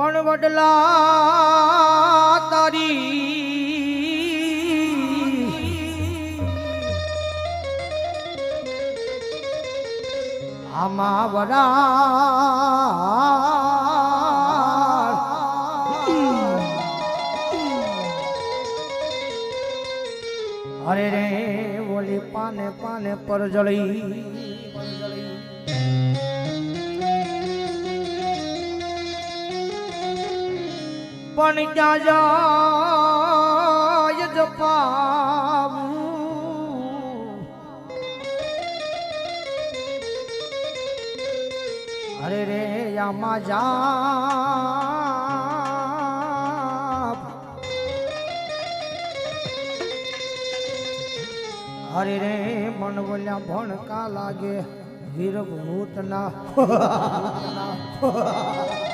પણ વડલા તારી. આમાં વડા અરે રે ઓલી પાને પાને પર જળી. પણ ક્યાં જાય જપાવું અરે રે, આમાં જા અરે રે, મન બોલ્યા, ભણકા લાગે વીર ભૂતના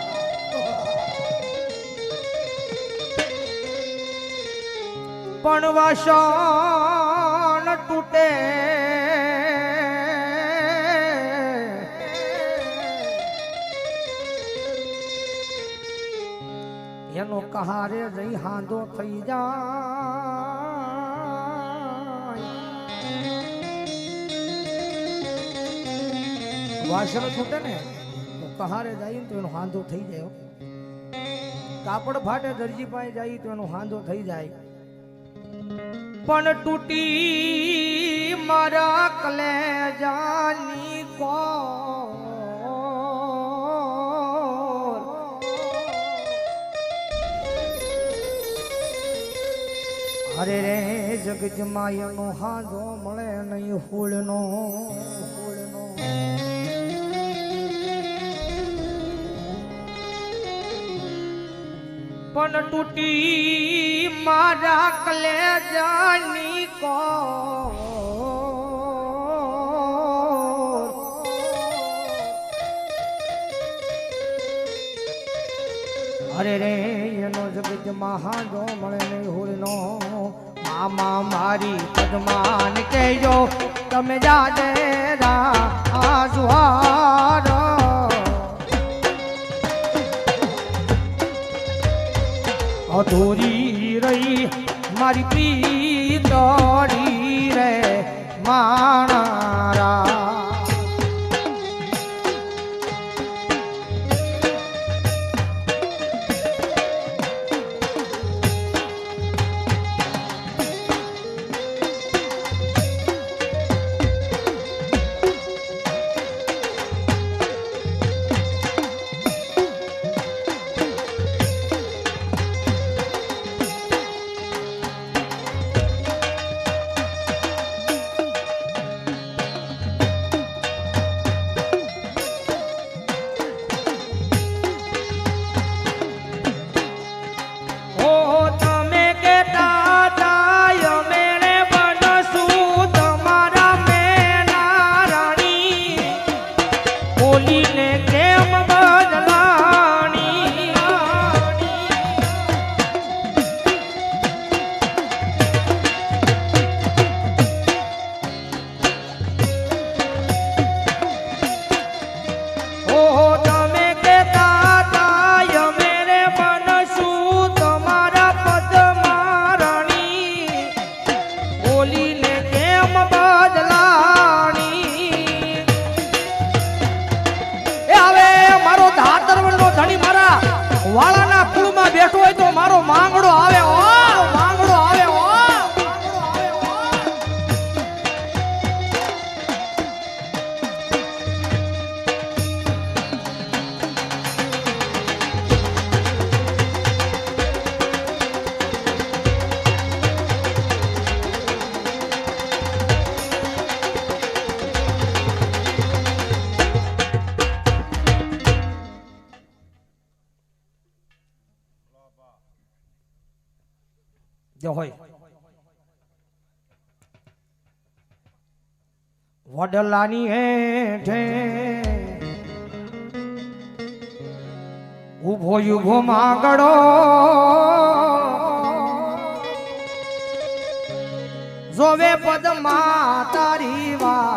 પણ વાસણ તૂટે. એનો કહારે જઈ હાંધો થઈ જાય. વાસણ છૂટે ને કહારે જાય તો એનો હાંધો થઈ જાય કાપડ ફાટે, દરજી પાસે જાય તો એનો હાંધો થઈ જાય. પણ તૂટી મારા કલેજાની કો અરે રે જગજમાં એનો હાજો મળે નહીં ફૂલનો પણ તૂટી મારા કલેજાની કો અરે રે, એનો જગત મહાજો મળે નહીં હોળનો મામા મારી પદમાન કહેજો, તમે જાજે રા, આ જુહાર અધૂરી રહી મારી પ્રીતડી રે માણારા বলিলে વડલાની હેઠે ઊભો યુભો માગડો જોવે પદમાં તારી વાત.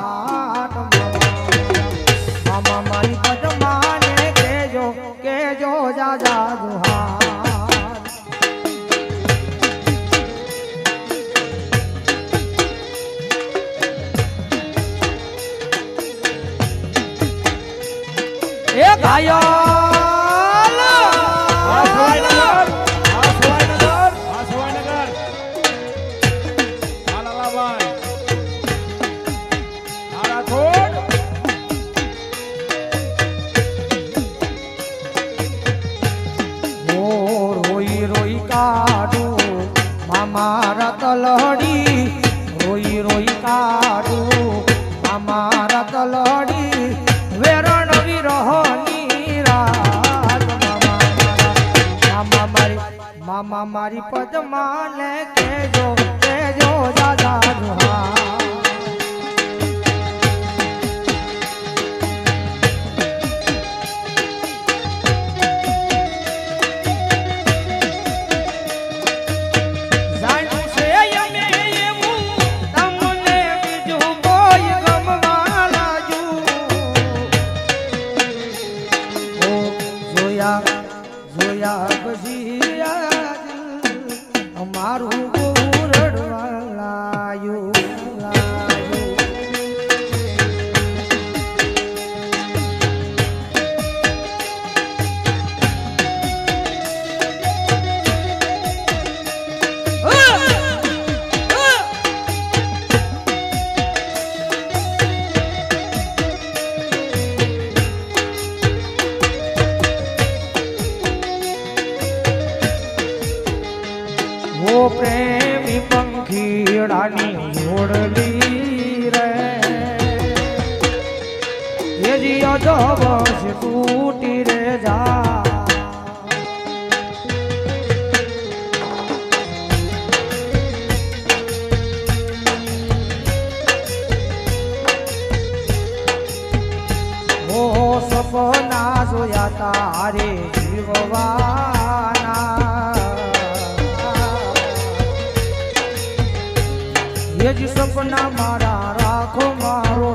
રાઠોડ ઓ રોઈ રોઈ કાઢું મામારા તલડી રોઈ રોઈ કાઢું. મારી પદમાને કેજો કેજો દાદા એ જી અજબસ તૂટી રે જા. સપના જોયા તારે જીવવાના. એ જ સપના મારા રાખો મારો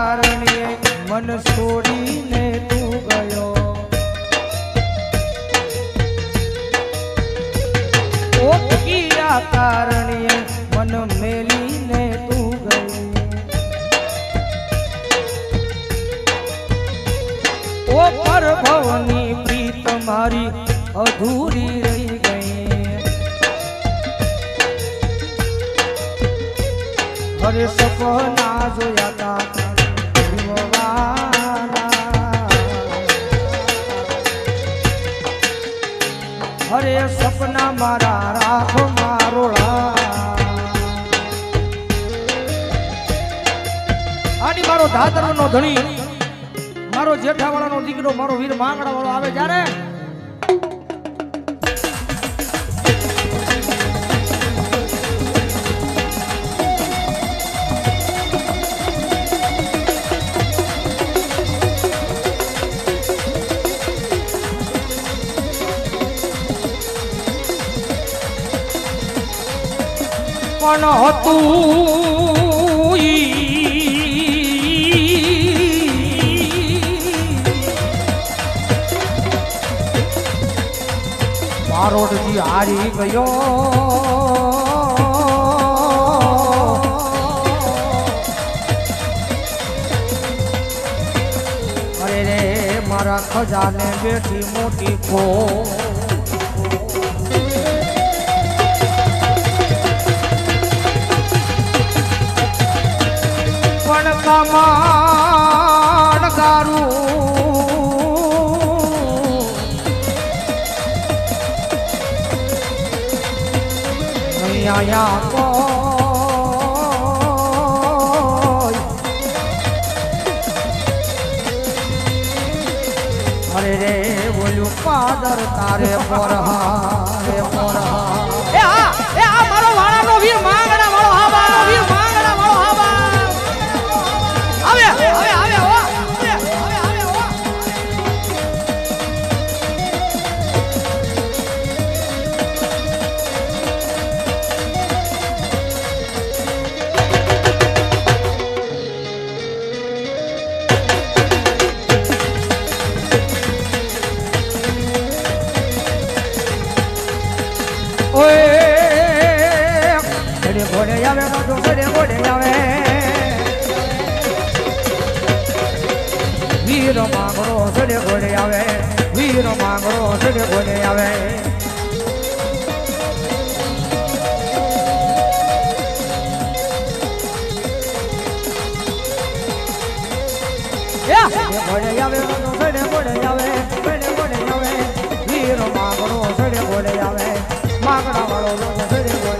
કારણે મન છોડીને તું ગયો. ઓ કિયા કારણે મન મેલીને તું ગયો. ઓ પરભવની પ્રીત મારી અધૂરી રહી ગઈ. હરે સપના જોયા અરે સપના મારા રાખો મારો આની મારો ધાતર નો ધણી, મારો જેઠાવાળાનો દીકરો, મારો વીર માંગડા વાળો આવે જ્યારે? પણ હતું મારોડજી હારી ગયો. ખજાને બેઠી મોટી ખો કમાણ ગારું. અહીંયા અરે રે બોલું પાદર તારે પરહા રે પરહા વીર માંગરો સડે ઘોડે આવે, વીરો માંગરો સડે ઘોડે આવે. ઘોડે આવે, સડે ઘોડે આવે, સડે ઘોડે આવે. વીર માંગરો સડે ઘોડે આવે. માંગડા વાળો સડે ઘોડે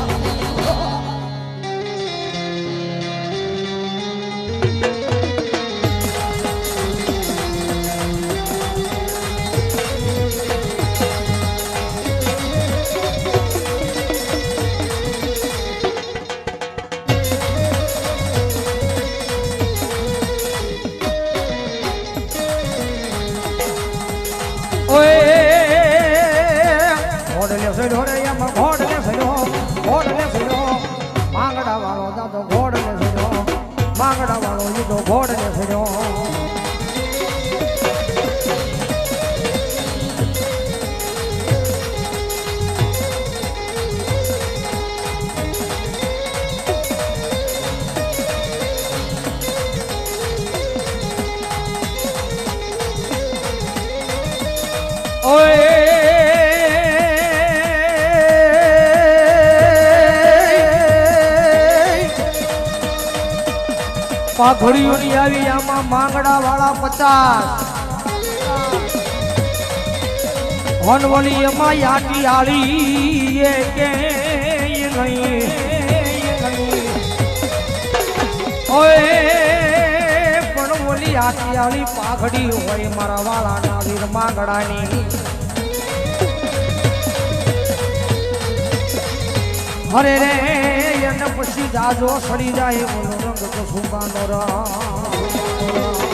વાળો લીધો ઘોડલે પાઘડીઓની આવી, આમાં માંગડા વાળા પચાસ. વનવલી એમાં યાટી આળી, એ કે ઓય પણ આટી આળી પાઘડી હોય મારા વાળાના વીર માંગડાની. હરે રે, એને પછી જાજો સડી જાય બોલો. રંગ તો સુબાનો રા